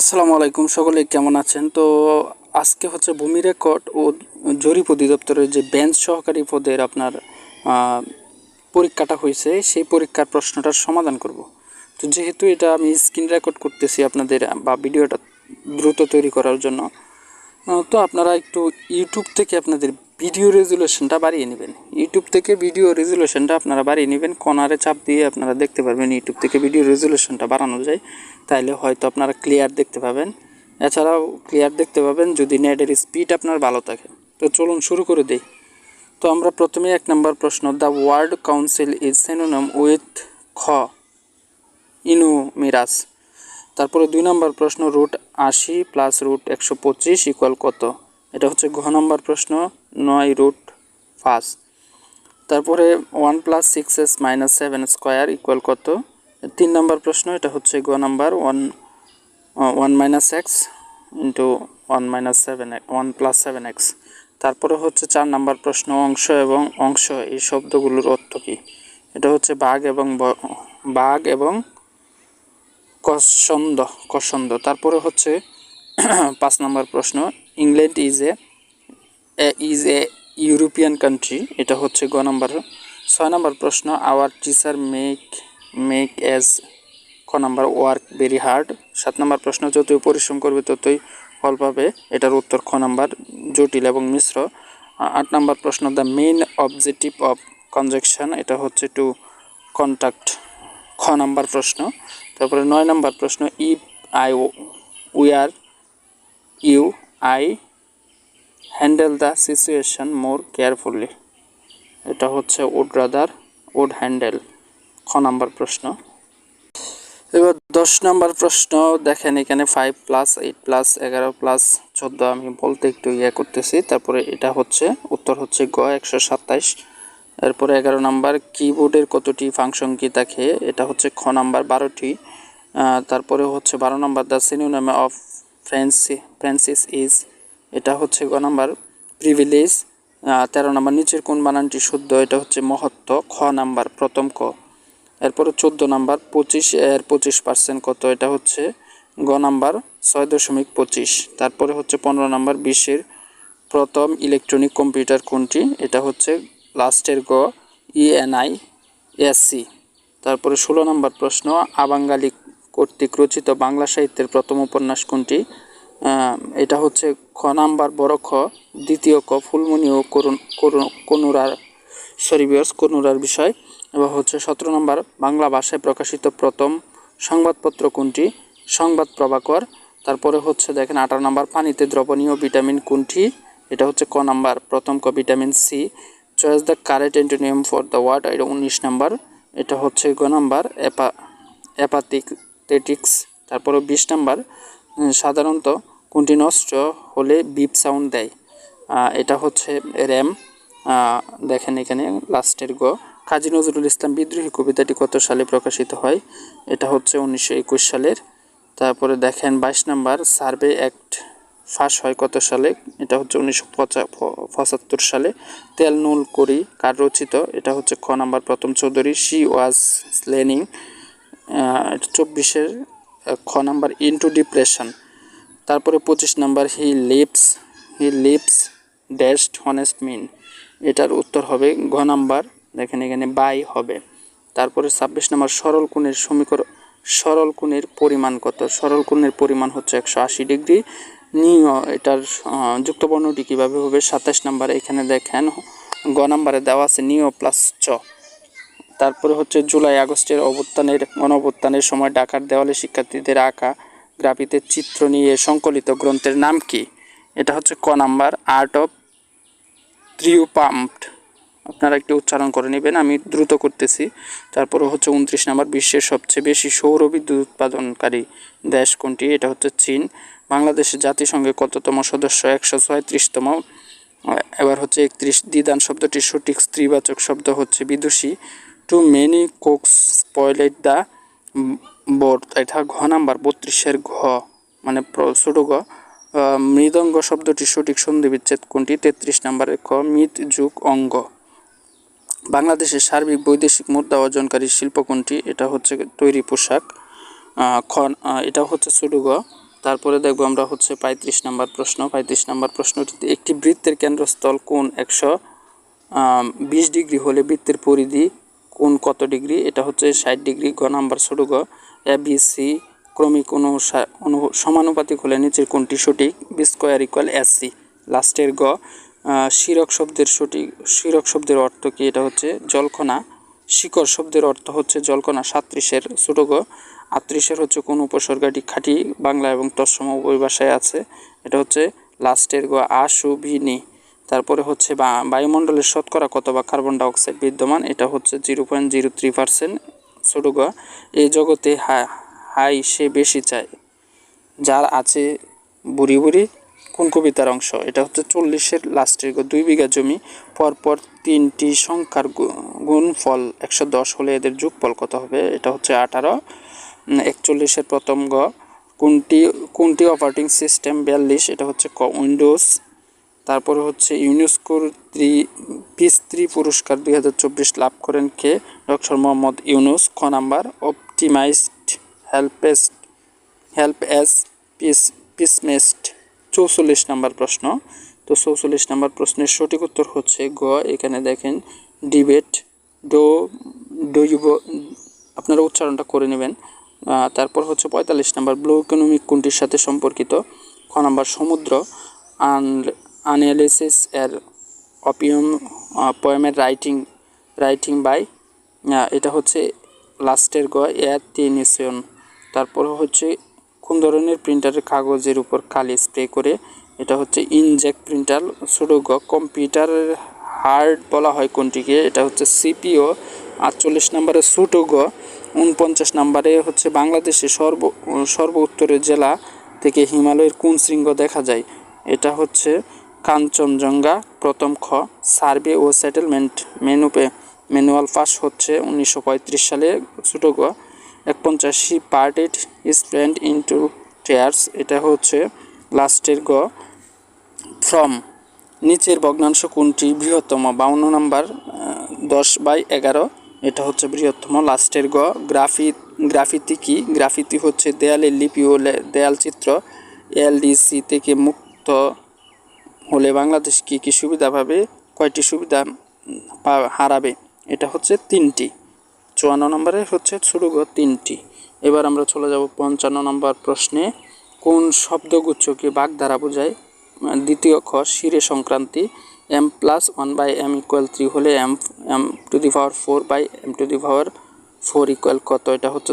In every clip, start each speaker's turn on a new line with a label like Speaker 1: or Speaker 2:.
Speaker 1: আসসালামু আলাইকুম, সকলে কেমন আছেন? তো আজকে হচ্ছে ভূমি রেকর্ড ও জরিপ অধিদপ্তরের যে বেঞ্চ সহকারী পদের আপনার পরীক্ষাটা হয়েছে, সেই পরীক্ষার প্রশ্নটার সমাধান করব। তো যেহেতু এটা আমি স্ক্রিন রেকর্ড করতেছি আপনাদের, বা ভিডিওটা দ্রুত তৈরি করার জন্য তো আপনারা একটু ইউটিউব থেকে আপনাদের ভিডিও রেজুলেশনটা বাড়িয়ে নেবেন। ইউটিউব থেকে ভিডিও রেজুলেশনটা আপনারা বাড়িয়ে নেবেন। কনারে চাপ দিয়ে আপনারা দেখতে পারবেন ইউটিউব থেকে ভিডিও রেজুলেশনটা বাড়ানো যায়। তাইলে হয়তো আপনারা ক্লিয়ার দেখতে পাবেন। এছাড়াও ক্লিয়ার দেখতে পাবেন যদি নেটের স্পিড আপনার ভালো থাকে। তো চলুন শুরু করে দিই। তো আমরা প্রথমে এক নম্বর প্রশ্ন the world council is synonym with খ ইনু মিরাস তারপরে দুই নম্বর প্রশ্ন রুট আশি প্লাস রুট একশো পঁচিশ ইকুয়াল কত? এটা হচ্ছে ঘ নম্বর প্রশ্ন। নয় রুট পাঁচ তারপরে one plus six S minus seven square equal কত? তিন নম্বর প্রশ্ন, এটা হচ্ছে গ number one one minus X into one minus seven one plus seven X তারপরে হচ্ছে চার নাম্বার প্রশ্ন, অংশ এবং অংশ, এই শব্দগুলোর অর্থ কী? এটা হচ্ছে বাঘ এবং বাঘ এবং কসন্দ কসন্দ তারপরে হচ্ছে পাঁচ নম্বর প্রশ্ন England is a is a European country এটা হচ্ছে গ নম্বর। ছয় নম্বর প্রশ্ন our teacher make make as ক নম্বর ওয়ার্ক ভেরি হার্ড সাত নম্বর প্রশ্ন, যতই পরিশ্রম করবে ততই ফল পাবে। এটার উত্তর খ নম্বর, জটিল এবং মিশ্র। আট নম্বর প্রশ্ন the main objective of conjunction এটা হচ্ছে টু কন্ট্যাক্ট খ নাম্বার প্রশ্ন, তারপরে নয় নাম্বার প্রশ্ন if I we are you I handle the situation more carefully. এটা হচ্ছে উড রাদার, উড হ্যান্ডেল। খ নাম্বার প্রশ্ন। এবার দশ নাম্বার প্রশ্ন, দেখেন এখানে ফাইভ প্লাস এইট প্লাস এগারো প্লাস চোদ্দ, আমি বলতে একটু ইয়ে করতেছি। তারপরে এটা হচ্ছে, উত্তর হচ্ছে গ, একশো সাতাইশ। এরপরে এগারো নাম্বার কিবোর্ডের কতটি ফাংশন কি থাকে এটা হচ্ছে খ নাম্বার, বারোটি। তারপরে হচ্ছে বারো number the synonym of frenzy Francis is এটা হচ্ছে গ নাম্বার প্রিভিলেজ তেরো নাম্বার নিচের কোন বানানটি শুদ্ধ, এটা হচ্ছে মহত্ব, খ নাম্বার প্রথম ক। এরপরে চোদ্দ নাম্বার পঁচিশ, এর পঁচিশ পার্সেন্ট কত, এটা হচ্ছে গ নাম্বার ছয় দশমিক পঁচিশ। তারপরে হচ্ছে পনেরো নাম্বার বিশ্বের প্রথম ইলেকট্রনিক কম্পিউটার কোনটি, এটা হচ্ছে লাস্টের গ ইএনআই এসসি তারপরে ষোলো নম্বর প্রশ্ন, আবাঙ্গালি কর্তৃক রচিত বাংলা সাহিত্যের প্রথম উপন্যাস কোনটি? এটা হচ্ছে খ নাম্বার বড় খ, দ্বিতীয় ক, ফুলমণি ও করুণ কনুরার সরি বিয়ার্স কনুরার বিষয়। এবং হচ্ছে সতেরো নম্বর, বাংলা ভাষায় প্রকাশিত প্রথম সংবাদপত্র কোনটি? সংবাদ প্রভাকর। তারপরে হচ্ছে দেখেন আঠারো নম্বর, পানিতে দ্রবণীয় ভিটামিন কোনটি? এটা হচ্ছে ক নাম্বার, প্রথম ক vitamin C. Choice the correct antonym for the word, এটা উনিশ নাম্বার। এটা হচ্ছে গ নাম্বার অ্যাপা অ্যাপাথেটিক্স তারপরে বিশ নাম্বার সাধারণত কোনটি নষ্ট হলে বিপ সাউন্ড দেয়। এটা হচ্ছে র্যাম দেখেন এখানে লাস্টের গ। কাজী নজরুল ইসলাম বিদ্রোহী কবিতাটি কত সালে প্রকাশিত হয়? এটা হচ্ছে উনিশশো একুশ সালের। তারপরে দেখেন বাইশ নাম্বার, সার্ভে অ্যাক্ট ফাঁস হয় কত সালে? এটা হচ্ছে উনিশশো পঁচাত্তর সালে। তেল নুল করি, কার রচিত? এটা হচ্ছে খ নাম্বার, প্রথম চৌধুরী শি ওয়াজ স্লেনিং চব্বিশের খ নাম্বার ইনটু ডিপ্রেশন তারপরে পঁচিশ number, he leaps he leaps dashed honest mean. এটার উত্তর হবে ঘ নাম্বার, দেখেন এখানে বাই হবে। তারপরে ছাব্বিশ নাম্বার, সরল কোণের সমীকরণ সরল কোণের পরিমাণ কত? সরল কোণের পরিমাণ হচ্ছে একশো আশি ডিগ্রি। নিয়, এটার যুক্তবর্ণটি কীভাবে হবে? সাতাশ নাম্বার, এখানে দেখেন গ নাম্বারে দেওয়া আছে নিয় প্লাস চ। তারপরে হচ্ছে জুলাই আগস্টের অভ্যুত্থানের গণ অভ্যুত্থানের সময় ডাকার দেওয়ালে শিক্ষার্থীদের আঁকা। গ্রাফিতের চিত্র নিয়ে সংকলিত গ্রন্থের নাম কি? এটা হচ্ছে ক নাম্বার আর্ট অফ ত্রিউপাম্পড আপনারা একটু উচ্চারণ করে নেবেন, আমি দ্রুত করতেছি। তারপরে হচ্ছে উনত্রিশ নাম্বার, বিশ্বের সবচেয়ে বেশি সৌর বিদ্যুৎ উৎপাদনকারী দেশ কোনটি? এটা হচ্ছে চীন। বাংলাদেশের জাতিসংঘের কততম সদস্য? একশো ছয়ত্রিশতম। এবার হচ্ছে একত্রিশ দিদান শব্দটির সঠিক স্ত্রীবাচক শব্দ হচ্ছে বিদুষী। Too many cooks spoiled the board এটা ঘ নাম্বার বত্রিশের ঘ মানে ছোট ঘ মৃদঙ্গ শব্দটির সঠিক সন্ধি বিচ্ছেদ কোনটি? তেত্রিশ নম্বরের ক মিত যুগ অঙ্গ। বাংলাদেশের সার্বিক বৈদেশিক মুদ্রা অর্জনকারী শিল্প কোনটি? এটা হচ্ছে তৈরি পোশাক। আহ, খ এটা হচ্ছে ছোট গ তারপরে দেখব আমরা হচ্ছে পঁয়ত্রিশ নাম্বার প্রশ্ন। পঁয়ত্রিশ নাম্বার প্রশ্নটিতে একটি বৃত্তের কেন্দ্রস্থল কোন একশো? বিশ ডিগ্রি হলে বৃত্তের পরিধি কোন কত ডিগ্রি? এটা হচ্ছে ষাট ডিগ্রি গ নাম্বার ছোট গ এ বি সি ক্রমিক অনু সমানুপাতিক হলে নিচের কোনটি সঠিক? B square equal S C লাস্টের গ শিরক শব্দের সঠিক, শিরক শব্দের অর্থ কি? এটা হচ্ছে জলকণা। শিকড় শব্দের অর্থ হচ্ছে জলকণা সাত্রিশের ছোট গ। আত্রিশের হচ্ছে কোন উপসর্গটি খাঁটি বাংলা এবং তৎসম উভয় ভাষায় আছে। এটা হচ্ছে লাস্টের গ আশুভিনি তারপরে হচ্ছে বা, বায়ুমণ্ডলের শতকরা কত বা কার্বন ডাইঅক্সাইড বিদ্যমান? এটা হচ্ছে zero point zero three percent ছোট গ এই জগতে হা- হাই সে বেশি চায়। যার আছে বুড়ি বুড়ি, কোন কবিতার অংশ? এটা হচ্ছে চল্লিশের লাস্টের দুই বিঘা জমি, পরপর তিনটি সংখ্যার গু- গুণফল, একশো দশ হলে এদের যোগফল কত হবে? এটা হচ্ছে আঠারো। একচল্লিশের প্রথম গ, কোনটি কোনটি অপারেটিং সিস্টেম বিয়াল্লিশ? এটা হচ্ছে ক, উইন্ডোজ তারপরে হচ্ছে ইউনেস্কোর ত্রি, পিস ত্রি পুরস্কার দুই হাজার চব্বিশ লাভ করেন কে? ডক্টর মোহাম্মদ ইউনুস খ number? Optimized helpest help S piece, পিসমেস্ট, চৌচল্লিশ নাম্বার প্রশ্ন। তো চৌচল্লিশ নাম্বার প্রশ্নের সঠিক উত্তর হচ্ছে গ। এখানে দেখেন, ডিবেট, ডো ডো ইউ আপনারা উচ্চারণটা করে নেবেন। তারপর হচ্ছে পঁয়তাল্লিশ নাম্বার, ব্লু ইকোনমিক কোনটির সাথে সম্পর্কিত? খ নাম্বার, সমুদ্র আনএলিসিস এর অপিয়াম পোয়েমের রাইটিং রাইটিং বাই এটা হচ্ছে লাস্টের গ এর তিনিসিয়ন তারপর হচ্ছে কোন ধরনের প্রিন্টারের কাগজের উপর কালি স্প্রে করে, এটা হচ্ছে ইনজেক্ট প্রিন্টার ছোটো গ কম্পিউটারের হার্ড বলা হয় কোনটিকে, এটা হচ্ছে সিপিও আটচল্লিশ নম্বরে ছোটো গ উনপঞ্চাশ নম্বরে হচ্ছে বাংলাদেশে সর্ব সর্ব উত্তরের জেলা থেকে হিমালয়ের কোন শৃঙ্গ দেখা যায়, এটা হচ্ছে কাঞ্চনজঙ্ঘা, প্রথম খ, সার্ভে ও সেটেলমেন্ট মেনুপে ম্যানুয়াল পাস হচ্ছে উনিশশো পঁয়ত্রিশ সালে ছোটো গ এক পঞ্চাশি পার্টেড স্প্রেন্ড ইন্টু টেয়ার্স এটা হচ্ছে লাস্টের গ, ফ্রম, নিচের ভগ্নাংশ কোনটি বৃহত্তম, বাউন্ন নাম্বার দশ বাই এগারো, এটা হচ্ছে বৃহত্তম, লাস্টের গ, গ্রাফি, গ্রাফিতি কি, গ্রাফিতি হচ্ছে দেয়ালের লিপি ও দেয়াল চিত্র এলডিসি থেকে মুক্ত হলে বাংলাদেশ কি কি সুবিধা পাবে, কয়টি সুবিধা হারাবে, এটা হচ্ছে তিনটি। চুয়ান্ন নম্বরে হচ্ছে গ তিনটি। এবার আমরা চলে যাব পঞ্চান্ন নম্বর প্রশ্নে। কোন শব্দগুচ্ছকে বাগ দ্বারা বোঝায় দ্বিতীয় খ, শিরে Sankranti. M plus one by M equal three হলে M M two the power four by M two the power four equal কত? এটা হচ্ছে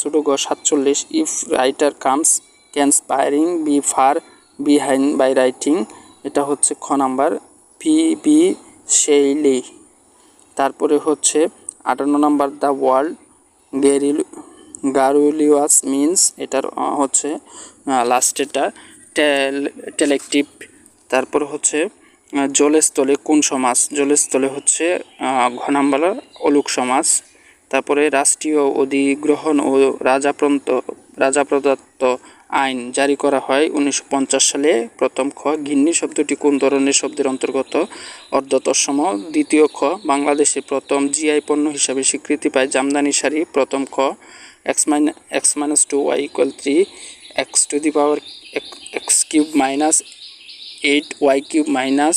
Speaker 1: ছোটো গ সাতচল্লিশ। If writer comes can spring be far, behind by writing. এটা হচ্ছে খ নাম্বার, পি, বি সেইলি তারপরে হচ্ছে আটান্ন নাম্বার, দ্য ওয়ার্ল্ড, গেরিল, গারুলিওয়াস মিন্স, এটার হচ্ছে লাস্টেরটা টেল, টেলেকটিভ। তারপর হচ্ছে জলস্থলে কোন সমাজ? জলস্থলে হচ্ছে ঘ নাম্বার, অলুক সমাজ। তারপরে রাষ্ট্রীয় অধিগ্রহণ ও রাজাপ্রন্ত রাজা প্রদত্ত আইন জারি করা হয় উনিশশো পঞ্চাশ সালে। প্রথম খ, গিন্নি শব্দটি কোন ধরনের শব্দের অন্তর্গত? অর্ধতৎসম দ্বিতীয় খ, বাংলাদেশে প্রথম জিআই পণ্য হিসাবে স্বীকৃতি পায় জামদানি শাড়ি। প্রথম খ X mine X minus two Y equal three X two the power X cube minus eight Y cube minus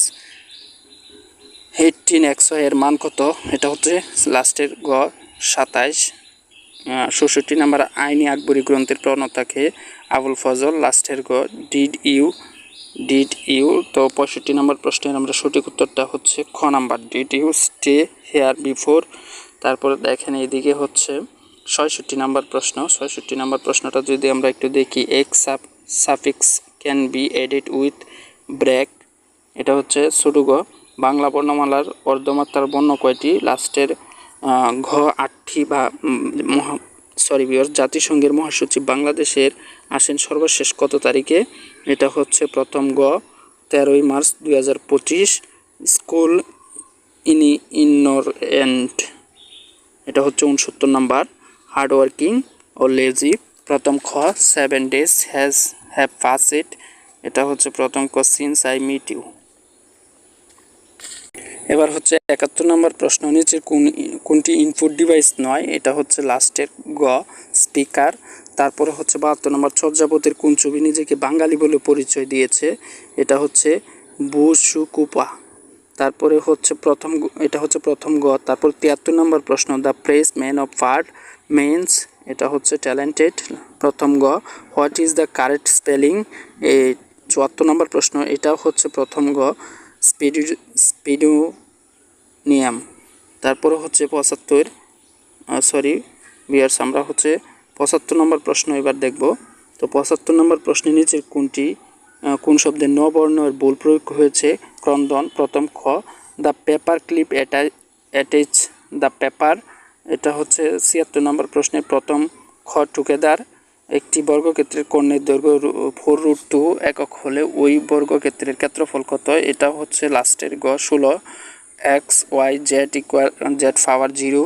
Speaker 1: eighteen একশো এর মান কত? এটা হচ্ছে লাস্টের গ সাতাইশ ষষট্টি নাম্বার আইনি আকবরী গ্রন্থের প্রণতাকে আবুল ফজল লাস্টের গ ডিড ইউ ডিড ইউ তো পঁয়ষট্টি নম্বর প্রশ্নের আমরা সঠিক উত্তরটা হচ্ছে খ number. Did you stay here before তারপরে দেখেন এইদিকে হচ্ছে ছয়ষট্টি নাম্বার প্রশ্ন। ছয়ষট্টি নাম্বার প্রশ্নটা যদি আমরা একটু দেখি X sup suffix can be added with break এটা হচ্ছে ছোটো গ। বাংলা বর্ণমালার অর্ধমাত্রার বর্ণ কয়টি? লাস্টের ঘ, আটটি বা সরি বিয়র জাতিসংঘের মহাসচিব বাংলাদেশের আসেন সর্বশেষ কত তারিখে? এটা হচ্ছে প্রথম গ, তেরোই মার্চ দুই হাজার পঁচিশ, স্কুল ইনি ইনর এন্ড এটা হচ্ছে উনসত্তর নাম্বার হার্ড ওয়ার্কিং ও লেজি। প্রথম খ, seven days, has, have pass it এটা হচ্ছে প্রথম ক, সিন্স আই মিট ইউ। এবার হচ্ছে একাত্তর নম্বর প্রশ্ন নিচে কোন কোনটি ইনপুট ডিভাইস নয়? এটা হচ্ছে লাস্টের গ স্পিকার তারপরে হচ্ছে বাহাত্তর নম্বর চর্যাপতের কোন ছবি নিজেকে বাঙালি বলে পরিচয় দিয়েছে? এটা হচ্ছে বুসুকুপা। তারপরে হচ্ছে প্রথম এটা হচ্ছে প্রথম গ, তারপর তিয়াত্তর নম্বর প্রশ্ন the press man of word means এটা হচ্ছে ট্যালেন্টেড প্রথম গ what is the correct spelling এই চুয়াত্তর নম্বর প্রশ্ন, এটাও হচ্ছে প্রথম গ স্পিডু স্পিডু নিয়াম তারপরে হচ্ছে পঁচাত্তর। সরি বিয়ার্স আমরা হচ্ছে পঁচাত্তর নম্বর প্রশ্ন এবার দেখব। তো পঁচাত্তর নম্বর প্রশ্নের নিচের কোনটি কোন শব্দে ন বর্ণের ভুল প্রয়োগ হয়েছে? ক্রন্দন, প্রথম খ। The paper clip attach the paper, এটা হচ্ছে ছিয়াত্তর নম্বর প্রশ্নের প্রথম খ টুকেদার একটি বর্গক্ষেত্রের কর্ণের দৈর্ঘ্য ফোর রুট টু একক হলে ওই বর্গক্ষেত্রের ক্ষেত্রফল কত? এটা হচ্ছে লাস্টের গ, ষোলো। X, Y, Z equal, Z power zero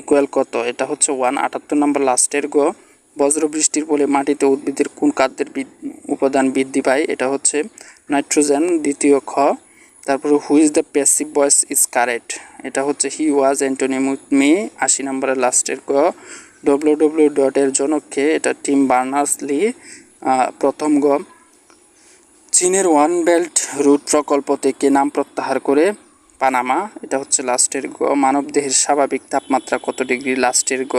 Speaker 1: equal কত? এটা হচ্ছে ওয়ান, আটাত্তর নম্বর লাস্টের গ। বজ্র বৃষ্টির ফলে মাটিতে উদ্ভিদের কোন খাদ্যের উপাদান বৃদ্ধি পায়? এটা হচ্ছে নাইট্রোজেন, দ্বিতীয় খ। তারপরে who is the passive voice is correct এটা হচ্ছে হি ওয়াজ অ্যান্টোনিম মি আশি নম্বরের লাস্টের গ। ডব্লিউ ডব্লিউ ডটের জনককে এটা টিম বার্নার্স লি প্রথম গ চীনের ওয়ান বেল্ট রুট প্রকল্প থেকে নাম প্রত্যাহার করে পানামা, এটা হচ্ছে লাস্টের গ। মানবদেহের স্বাভাবিক তাপমাত্রা কত ডিগ্রি? লাস্টের গ,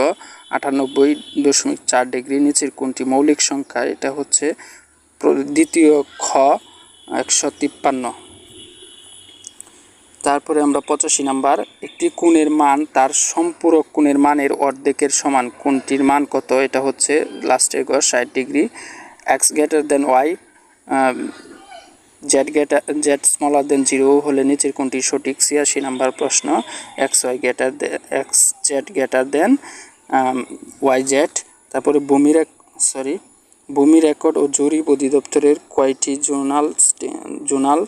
Speaker 1: আটানব্বই দশমিক চার ডিগ্রি। নিচের কোনটি মৌলিক সংখ্যা? এটা হচ্ছে দ্বিতীয় খ, একশো তিপ্পান্ন। তারপরে আমরা পঁচাশি নাম্বার। একটি কোণের মান, তার সম্পূরক কোণের মানের অর্ধেকের সমান। কোনটির মান কত? এটা হচ্ছে লাস্টের গ ষাট degree. X greater than Y Z greater, Z smaller than zero. হলে নিচের কোনটি সঠিক ছিয়াশি নাম্বার প্রশ্ন। X Y greater X Z greater than Y Z. তারপরে ভূমি সরি ভূমি রেকর্ড ও জরিপ অধিদপ্তরের কয়টি জোনাল জোনাল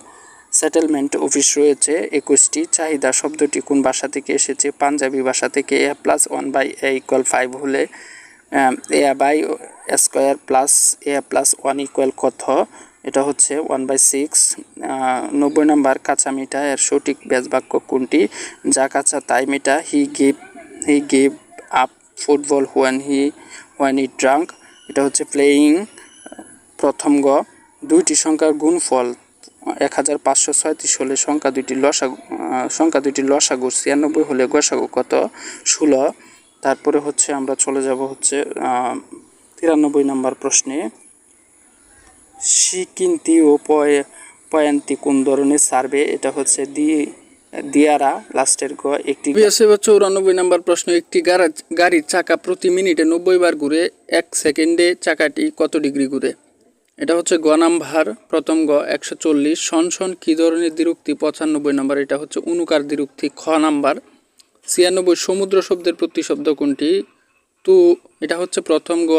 Speaker 1: সেটেলমেন্ট অফিস রয়েছে, একুশটি। চাহিদা শব্দটি কোন ভাষা থেকে এসেছে? পাঞ্জাবি ভাষা থেকে A plus one by A equal five হলে A by square plus A plus one equal কত? এটা হচ্ছে ওয়ান বাই সিক্স নব্বই নম্বর কাঁচা মিঠা এর সঠিক ব্যাস বাক্য কোনটি? যা কাঁচা তাই মিঠা। He give he give up football when he when he drunk এটা হচ্ছে প্লেয়িং প্রথম গ। দুইটি সংখ্যার গুণফল এক হাজার পাঁচশো ছয়ত্রিশ হলে সংখ্যা দুইটি আহ, সংখ্যা দুইটি লসাগু ছিয়ানব্বই হলে গসাগু কত? ষোলো। তারপরে হচ্ছে আমরা চলে যাব হচ্ছে তিরানব্বই নম্বর প্রশ্নে। সিকিন্তি ও পয় পয়ান্তি কোন ধরনের সার্ভে? এটা হচ্ছে দি দিয়ারা লাস্টের গ একটি চৌরানব্বই নম্বর প্রশ্ন একটি গাড়ির চাকা প্রতি মিনিটে নব্বই বার ঘুরে এক সেকেন্ডে চাকাটি কত ডিগ্রি ঘুরে? এটা হচ্ছে গ নাম্বার প্রথম গ, একশো চল্লিশ, শন শন কী ধরনের দ্বিরুক্তি, পঁচানব্বই নম্বর, এটা হচ্ছে অনুকার দ্বিরুক্তি, খ নাম্বার। ছিয়ানব্বই, সমুদ্র শব্দের প্রতিশব্দ কোনটি? তু, এটা হচ্ছে প্রথম গ,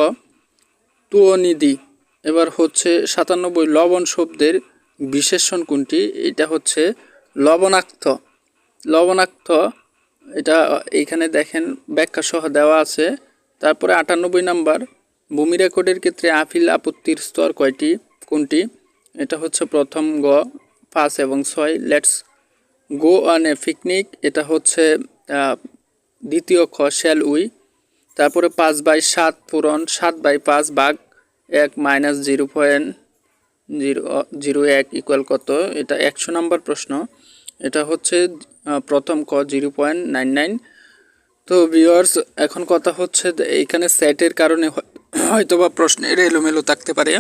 Speaker 1: তুয়নিধি। এবার হচ্ছে সাতানব্বই, লবণ শব্দের বিশেষণ কোনটি? এটা হচ্ছে লবণাক্ত। লবণাক্ত, এটা এইখানে দেখেন, ব্যাখ্যা সহ দেওয়া আছে। তারপরে আটানব্বই নাম্বার ভূমি রেকর্ডের ক্ষেত্রে আপিল আপত্তির স্তর কয়টি? কোনটি? এটা হচ্ছে প্রথম গ, পাঁচ এবং ছয়। Let's go on a picnic এটা হচ্ছে দ্বিতীয় খ শ্যাল উই তারপরে পাঁচ বাই সাত পূরণ, সাত বাই পাঁচ বাঘ এক minus zero point zero zero এক ইকুয়াল কত? এটা একশো নম্বর প্রশ্ন। এটা হচ্ছে প্রথম ক, জিরো পয়েন্ট নাইন নাইন। তো ভিউয়ার্স এখন কথা হচ্ছে যে এইখানে সেটের কারণে হয়তোবা প্রশ্নের এলোমেলো থাকতে পারে।